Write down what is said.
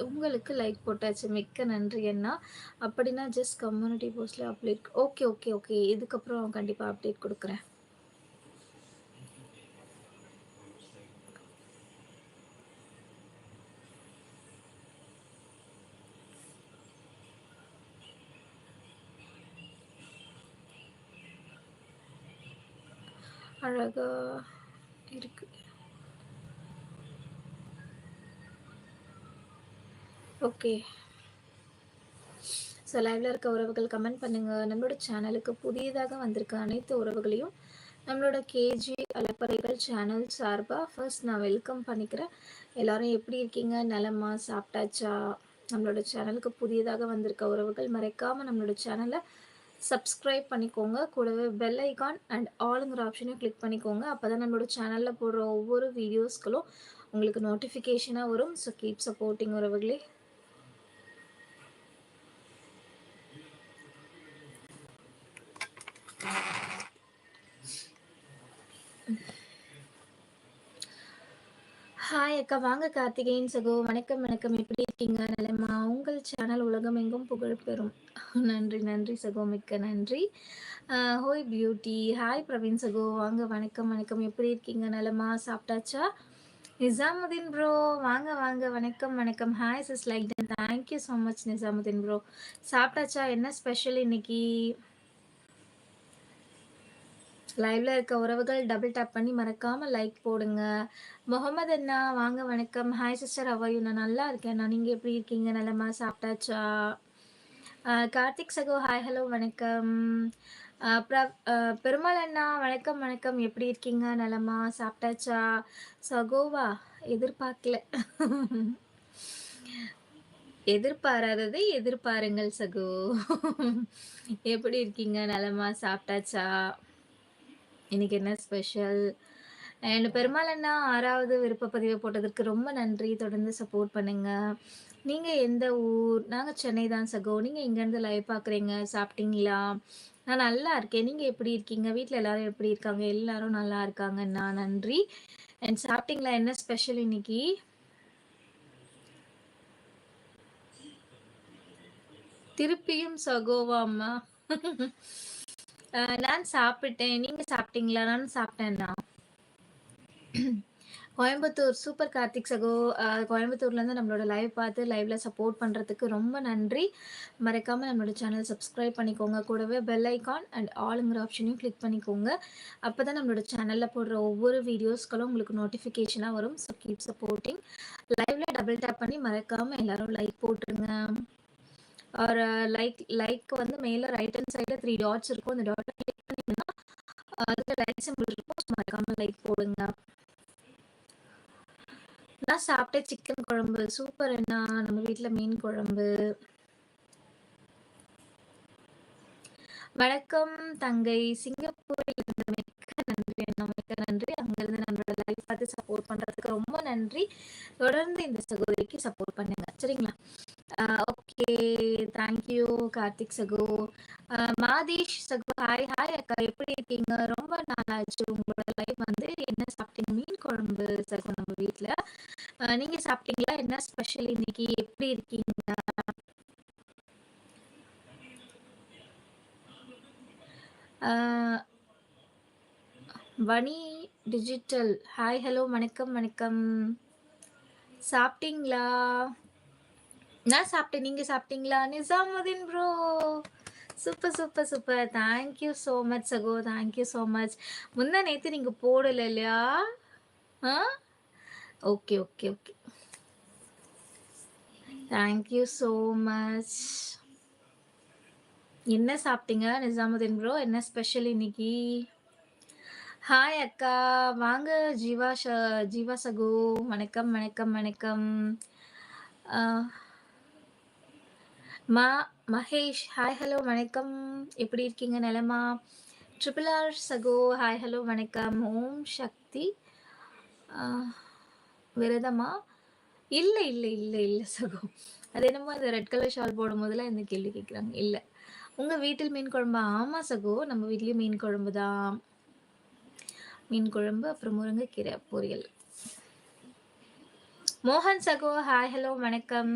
உங்களுக்கு லைக் போட்டாச்சு. மிக்க நன்றி அண்ணா. அப்படின்னா ஜஸ்ட் கம்யூனிட்டி போஸ்ட்டில் அப்டேட் ஓகே ஓகே ஓகே இதுக்கப்புறம் கண்டிப்பாக அப்டேட் கொடுக்குறேன். அழகா இருக்கு. ஓகே. ஸோ லைவ்ல இருக்க உறவுகள் கமெண்ட் பண்ணுங்க. நம்மளோட சேனலுக்கு புதியதாக வந்திருக்க அனைத்து உறவுகளையும் நம்மளோட கேஜி அலப்பறைகள் சேனல் சார்பாக ஃபர்ஸ்ட் நான் வெல்கம் பண்ணிக்கிறேன். எல்லாரும் எப்படி இருக்கீங்க? நலமா சாப்பிட்டாச்சா? நம்மளோட சேனலுக்கு புதியதாக வந்திருக்க உறவுகள் மறைக்காமல் நம்மளோட சேனலை சப்ஸ்கிரைப் பண்ணிக்கோங்க. கூடவே பெல் ஐகான் அண்ட் ஆளுங்கிற ஆப்ஷனையும் கிளிக் பண்ணிக்கோங்க. அப்போ தான் நம்மளோட சேனலில் போடுற ஒவ்வொரு வீடியோஸ்களும் உங்களுக்கு நோட்டிஃபிகேஷனாக வரும். ஸோ கீப் சப்போர்ட்டிங் உறவுகளே. ஹாய் அக்கா வாங்க கார்த்திகேயன் சகோ. வணக்கம் வணக்கம். எப்படி இருக்கீங்க? நலமா? உங்கள் சேனல் உலகம் எங்கும் புகழ் பெறும். நன்றி நன்றி சகோ. மிக்க நன்றி. ஹோய் பியூட்டி ஹாய் பிரவீன் சகோ. வாங்க வணக்கம் வணக்கம். எப்படி இருக்கீங்க? நலமா? சாப்பிட்டாச்சா? நிசாமுதீன் ப்ரோ வாங்க வாங்க. வணக்கம் வணக்கம். Hi sis like thank you so much Nizamuddin bro சாப்பிட்டாச்சா? என்ன ஸ்பெஷல் இன்னைக்கு? லைவ்ல இருக்க உறவுகள் டபுள் டேப் பண்ணி மறக்காம லைக் போடுங்க. முகமது அண்ணா வாங்க வணக்கம். ஹாய் சிஸ்டர் அவையும் நான் நல்லா இருக்கேன். நான் நீங்க எப்படி இருக்கீங்க? நல்லமா சாப்பிட்டாச்சா? கார்த்திக் சகோ ஹாய் ஹலோ வணக்கம். பெருமாள் அண்ணா வணக்கம் வணக்கம். எப்படி இருக்கீங்க? நலமா சாப்பிட்டாச்சா? சகோவா எதிர்பார்க்கல. எதிர்பாராததை எதிர்பாருங்கள் சகோ. எப்படி இருக்கீங்க? நலமா சாப்பிட்டாச்சா? இன்னைக்கு என்ன ஸ்பெஷல்? அண்ட் பெருமாள் அண்ணா ஆறாவது விருப்ப போட்டதற்கு ரொம்ப நன்றி. தொடர்ந்து சப்போர்ட் பண்ணுங்க. நீங்கள் எந்த ஊர்? நாங்கள் சென்னை தான் சகோ. நீங்கள் இங்கேருந்து லைவ் பார்க்குறீங்க சாப்பிட்டீங்களா? நான் நல்லா இருக்கேன். நீங்கள் எப்படி இருக்கீங்க? வீட்டில் எல்லாரும் எப்படி இருக்காங்க? எல்லாரும் நல்லா இருக்காங்கண்ணா. நன்றி. அண்ட் சாப்பிட்டீங்களா? என்ன ஸ்பெஷல் இன்னைக்கு? திருப்பியும் சகோவாம்மா நான் சாப்பிட்டேன். நீங்க சாப்பிட்டீங்களா? நானும் சாப்பிட்டேன்னா கோயம்புத்தூர் சூப்பர் கார்த்திக் சகோ கோயம்புத்தூர்லேருந்து நம்மளோட லைவ் பார்த்து லைவ்ல சப்போர்ட் பண்ணுறதுக்கு ரொம்ப நன்றி. மறக்காமல் நம்மளோட சேனல் சப்ஸ்கிரைப் பண்ணிக்கோங்க. கூடவே பெல் ஐக்கான் அண்ட் ஆளுங்கிற ஆப்ஷனையும் கிளிக் பண்ணிக்கோங்க. அப்போ தான் நம்மளோட சேனலில் போடுற ஒவ்வொரு வீடியோஸ்களும் உங்களுக்கு நோட்டிஃபிகேஷனாக வரும். ஸோ கீப் சப்போர்ட்டிங் லைவ்ல டபுள் டேப் பண்ணி மறக்காமல் எல்லாரும் லைக் போட்டுருங்க. ஒரு லைக் லைக் வந்து மேலே ரைட் ஹேண்ட் சைடில் த்ரீ டாட்ஸ் இருக்கும். அந்த டாட்டை கிளிக் பண்ணிங்கன்னா அதில் லைக் சிம்பிள் இருக்கும். மறக்காமல் லைக் போடுங்க. நான் சாப்பிட்டேன் சிக்கன் குழம்பு. சூப்பர் என்ன நம்ம வீட்டில் மீன் குழம்பு. வணக்கம் தங்கை. சிங்கப்பூரில் இருந்து மிக்க நன்றி மிக்க நன்றி. அங்கிருந்து நம்மளோட லைஃப் பார்த்து சப்போர்ட் பண்ணுறதுக்கு ரொம்ப நன்றி. தொடர்ந்து இந்த சகோதரிக்கு சப்போர்ட் பண்ணுங்க. சரிங்களா? ஓகே தேங்க்யூ கார்த்திக் சகோ. மாதேஷ் சகோ ஹாய் ஹாய் அக்கா. எப்படி இருக்கீங்க? ரொம்ப நாளாச்சு உங்களோட லைஃப் வந்து. என்ன சாப்பிட்டீங்க? மீன் குழம்பு சகோ நம்ம வீட்டில் நீங்கள் சாப்பிட்டீங்களா? என்ன ஸ்பெஷல் இன்னைக்கு? எப்படி இருக்கீங்க? வணி டிஜிட்டல் ஹாய் ஹலோ வணக்கம் வணக்கம். சாப்பிட்டீங்களா? நான் சாப்பிட்டேன். நீங்கள் சாப்பிட்டீங்களா? Nizamuddin bro super super super thank you so much சகோ. தேங்க்யூ ஸோ மச் முந்தா நேற்று நீங்கள் போடலை இல்லையா? ஆ? Okay okay okay thank you so much என்ன சாப்பிட்டீங்க நிசாமுதீன் ப்ரோ என்ன ஸ்பெஷல் இன்னைக்கு? ஹாய் அக்கா. வாங்க. ஜீவா ஷ ஜீவா சகு. வணக்கம் வணக்கம் வணக்கம். மா மகேஷ். ஹாய் ஹலோ வணக்கம். எப்படி இருக்கீங்க நிலமா? ட்ரிபிள் ஆர் சகோ. ஹாய் ஹலோ வணக்கம். ஓம் சக்தி. விரதமா? இல்லை இல்லை இல்லை இல்லை சகோ. அது என்னமோ அந்த ரெட் கலர் ஷால் போடும் போதெல்லாம் இந்த கேள்வி கேட்குறாங்க. இல்லை. உங்கள் வீட்டில் மீன் குழம்பு ஆமாம் சகோ. நம்ம வீட்லேயும் மீன் குழம்பு தான். மீன் குழம்பு அப்புறம் முருங்கைக்கீரை பொரியல். மோகன் சகோ ஹாய் ஹலோ வணக்கம்.